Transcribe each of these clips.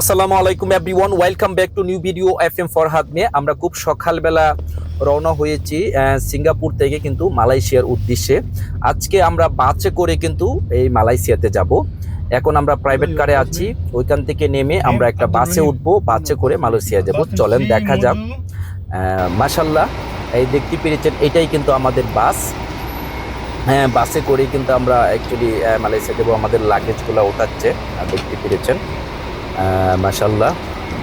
আসসালামু আলাইকুম everyone welcome back to new video F M Farhad নিয়ে আমরা খুব সকালবেলা রওনা হয়েছি সিঙ্গাপুর থেকে কিন্তু মালয়েশিয়ার উদ্দেশ্যে। আজকে আমরা বাসে করে কিন্তু এই মালয়েশিয়াতে যাব। এখন আমরা প্রাইভেট কারে আছি ওইখান থেকে নেমে আমরা একটা বাসে উঠবো বাসে করে মালয়েশিয়া যাব। চলেন দেখা যাক। মাসাল্লাহ এই দেখতে পেরেছেন এটাই কিন্তু আমাদের বাস। হ্যাঁ বাসে করে কিন্তু আমরা অ্যাকচুয়ালি মালয়েশিয়া যাব। আমাদের লাগেজগুলো ওঠাচ্ছে দেখতে পেরেছেন। মাসাল্লাহ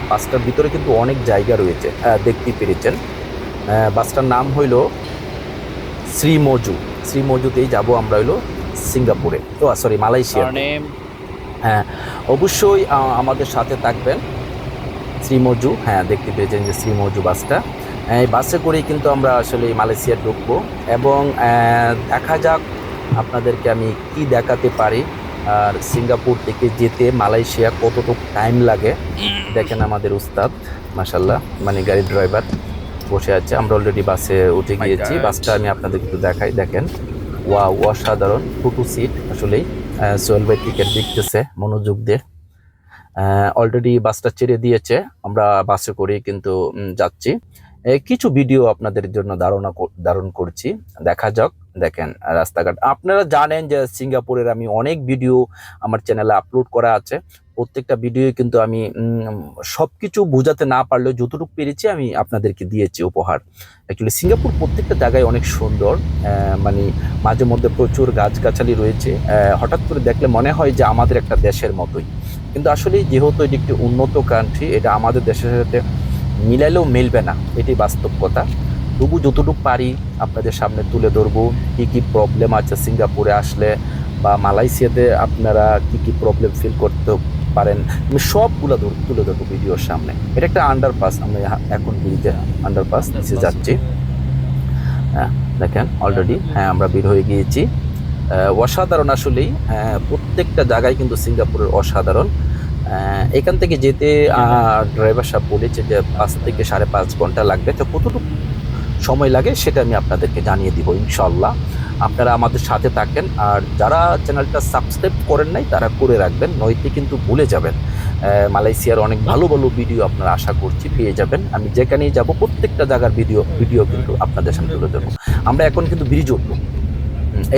বাসটার ভিতরে কিন্তু অনেক জায়গা রয়েছে দেখতে পেরেছেন। বাসটার নাম হইল শ্রীমজু শ্রীমজুতেই যাব আমরা হইল সিঙ্গাপুরে। ও সরি মালয়েশিয়া হ্যাঁ অবশ্যই আমাদের সাথে থাকবেন শ্রীমজু হ্যাঁ দেখতে পেয়েছেন যে শ্রীমজু বাসটা। এই বাসে করেই কিন্তু আমরা আসলে মালয়েশিয়া ঢুকবো। এবং দেখা যাক আপনাদেরকে আমি কি দেখাতে পারি। আর সিঙ্গাপুর থেকে যেতে মালয়েশিয়া কতটুকু টাইম লাগে দেখেন আমাদের উস্তাদ মাসাল্লাহ মানে গাড়ির ড্রাইভার বসে আছে। আমরা অলরেডি বাসে উঠে my গিয়েছি বাসটা আমি আপনাদের একটু দেখাই দেখেন। ওয়া অসাধারণ টুটু সিট আসলেই সোহেল ভাই টিকিট দেখতেছে মনোযোগ দিয়ে। অলরেডি বাসটা ছেড়ে দিয়েছে আমরা বাসে করে কিন্তু যাচ্ছি। কিছু ভিডিও আপনাদের জন্য ধারণা ধারণ করছি দেখা যাক। দেখেন, রাস্তাঘাট। আপনারা জানেন যে সিঙ্গাপুরের আমি অনেক ভিডিও আমার চ্যানেলে আপলোড করা আছে। প্রত্যেকটা ভিডিও কিন্তু আমি সব কিছু বোঝাতে না পারলেও যতটুকু পেরেছি আমি আপনাদেরকে দিয়েছি উপহার। অ্যাকচুয়ালি সিঙ্গাপুর প্রত্যেকটা জায়গায় অনেক সুন্দর মানে মাঝে মধ্যে প্রচুর গাছগাছালি রয়েছে। হঠাৎ করে দেখলে মনে হয় যে আমাদের একটা দেশের মতোই। কিন্তু আসলে যেহেতু এটি একটি উন্নত কান্ট্রি এটা আমাদের দেশের সাথে মিলাইলেও মিলবে না। এটি বাস্তব কথা। তবু যতটুকু পারি আপনাদের সামনে তুলে ধরবো। কী কী প্রবলেম আছে সিঙ্গাপুরে আসলে বা মালয়েশিয়াতে আপনারা কি কি প্রবলেম ফিল করতে পারেন? আমি সবগুলো ধর- তুলে ধরবো ভিডিওর সামনে। এটা একটা আন্ডারপাস আমরা এখন ব্রিজে আন্ডারপাস নিচে যাচ্ছি। হ্যাঁ দেখেন অলরেডি হ্যাঁ আমরা বের হয়ে গিয়েছি। অসাধারণ আসলেই আহ, প্রত্যেকটা জায়গায় কিন্তু সিঙ্গাপুরের অসাধারণ। এখান থেকে যেতে ড্রাইভার সাহেব বলেছে যে পাঁচ থেকে সাড়ে পাঁচ ঘণ্টা লাগবে। তো কতটুকু সময় লাগে, সেটা আমি আপনাদেরকে জানিয়ে দিব ইনশাল্লাহ আপনারা আমাদের সাথে থাকেন, আর যারা চ্যানেলটা সাবস্ক্রাইব করেন নাই, তারা করে রাখবেন নইতে কিন্তু ভুলে যাবেন। মালয়েশিয়ার অনেক ভালো ভালো ভিডিও আপনারা আশা করছি পেয়ে যাবেন। আমি যেখানেই যাব, প্রত্যেকটা জায়গার ভিডিও ভিডিও কিন্তু আপনাদের সামনে তুলে দেবো আমরা এখন কিন্তু ব্রিজ উঠবো।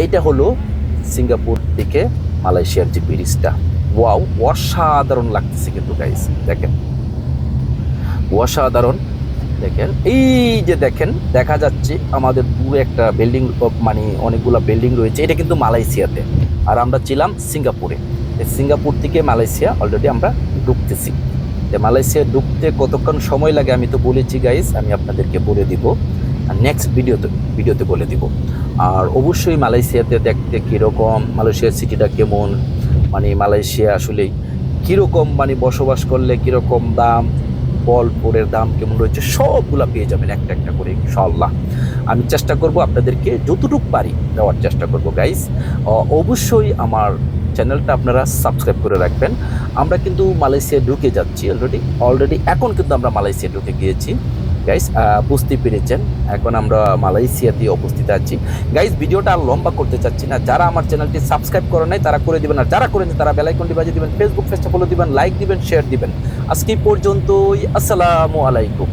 এইটা হলো সিঙ্গাপুর থেকে মালয়েশিয়ার যে ব্রিজটা। ওয়াও, অসাধারণ লাগতেছে কিন্তু, গাইস, দেখেন। অসাধারণ। দেখেন। এই যে দেখেন, দেখা যাচ্ছে আমাদের দূরে একটা বিল্ডিং মানে অনেকগুলো বিল্ডিং রয়েছে। এটা কিন্তু মালয়েশিয়াতে। আর আমরা ছিলাম সিঙ্গাপুরে। সিঙ্গাপুর থেকে মালয়েশিয়া অলরেডি আমরা ঢুকতেছি। মালয়েশিয়া ঢুকতে কতক্ষণ সময় লাগে আমি তো বলেছি গাইস আমি আপনাদেরকে বলে দিব। আর নেক্সট ভিডিওতে ভিডিওতে বলে দিব। আর অবশ্যই মালয়েশিয়াতে দেখতে কীরকম, মালয়েশিয়ার সিটিটা কেমন? মানে মালয়েশিয়া আসলে কীরকম মানে বসবাস করলে কীরকম দাম? বলপুরের দাম কেমন রয়েছে, সবগুলা পেয়ে যাবেন একটা একটা করে ইনশাল্লাহ আমি চেষ্টা করব আপনাদেরকে যতটুকু পারি দেওয়ার চেষ্টা করব গাইস অবশ্যই আমার চ্যানেলটা আপনারা সাবস্ক্রাইব করে রাখবেন। আমরা কিন্তু মালয়েশিয়া ঢুকে যাচ্ছি অলরেডি অলরেডি এখন কিন্তু আমরা মালয়েশিয়া ঢুকে গিয়েছি। গাইস বুঝতে পেরেছেন। এখন আমরা মালয়েশিয়াতে উপস্থিত আছি। গাইস ভিডিওটা আর লম্বা করতে চাচ্ছি না। যারা আমার চ্যানেলটি সাবস্ক্রাইব করে নাই, তারা করে দিবেন। আর যারা করেন তারা বেলাইকনটি বাজিয়ে দিবেন ফেসবুক পেজটা ফলো দিবেন লাইক দিবেন শেয়ার দিবেন। আজকে পর্যন্তই। আসসালামু আলাইকুম।